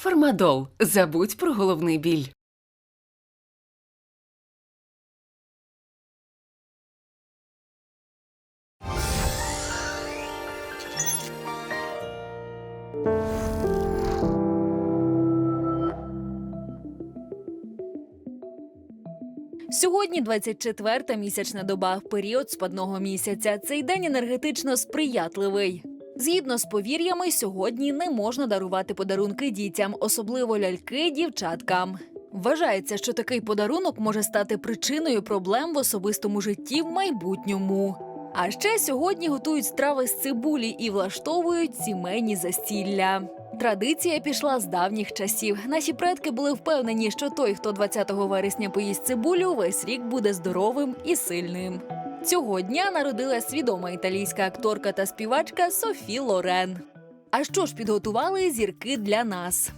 Фармадол. Забудь про головний біль. Сьогодні 24-та місячна доба, період спадного місяця. Цей день енергетично сприятливий. Згідно з повір'ями, сьогодні не можна дарувати подарунки дітям, особливо ляльки дівчаткам. Вважається, що такий подарунок може стати причиною проблем в особистому житті в майбутньому. А ще сьогодні готують страви з цибулі і влаштовують сімейні застілля. Традиція пішла з давніх часів. Наші предки були впевнені, що той, хто 20 вересня поїсть цибулю, весь рік буде здоровим і сильним. Цього дня народилась відома італійська акторка та співачка Софі Лорен. А що ж підготували зірки для нас?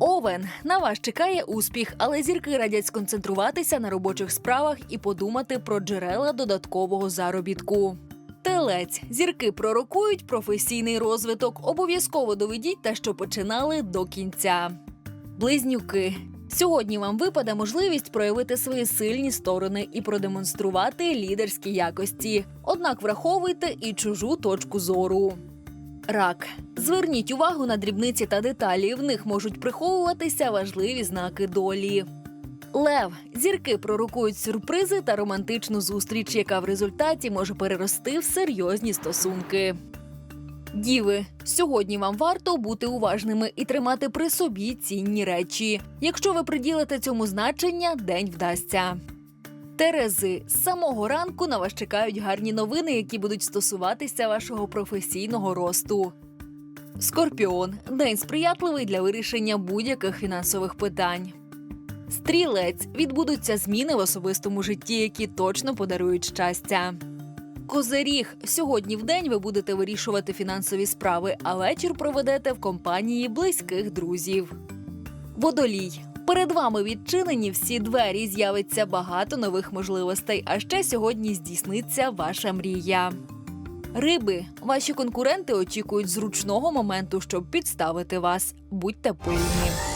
Овен на вас чекає успіх, але зірки радять сконцентруватися на робочих справах і подумати про джерела додаткового заробітку. Телець зірки пророкують професійний розвиток. Обов'язково доведіть те, що починали до кінця. Близнюки. Сьогодні вам випаде можливість проявити свої сильні сторони і продемонструвати лідерські якості. Однак враховуйте і чужу точку зору. Рак. Зверніть увагу на дрібниці та деталі. В них можуть приховуватися важливі знаки долі. Лев зірки пророкують сюрпризи та романтичну зустріч, яка в результаті може перерости в серйозні стосунки. Діви, сьогодні вам варто бути уважними і тримати при собі цінні речі. Якщо ви приділите цьому значення, день вдасться. Терези з самого ранку на вас чекають гарні новини, які будуть стосуватися вашого професійного росту. Скорпіон день сприятливий для вирішення будь-яких фінансових питань. Стрілець відбудуться зміни в особистому житті, які точно подарують щастя. Козиріг сьогодні в день ви будете вирішувати фінансові справи, а вечір проведете в компанії близьких друзів. Водолій. Перед вами відчинені всі двері, з'явиться багато нових можливостей. А ще сьогодні здійсниться ваша мрія. Риби, ваші конкуренти очікують зручного моменту, щоб підставити вас. Будьте пильні.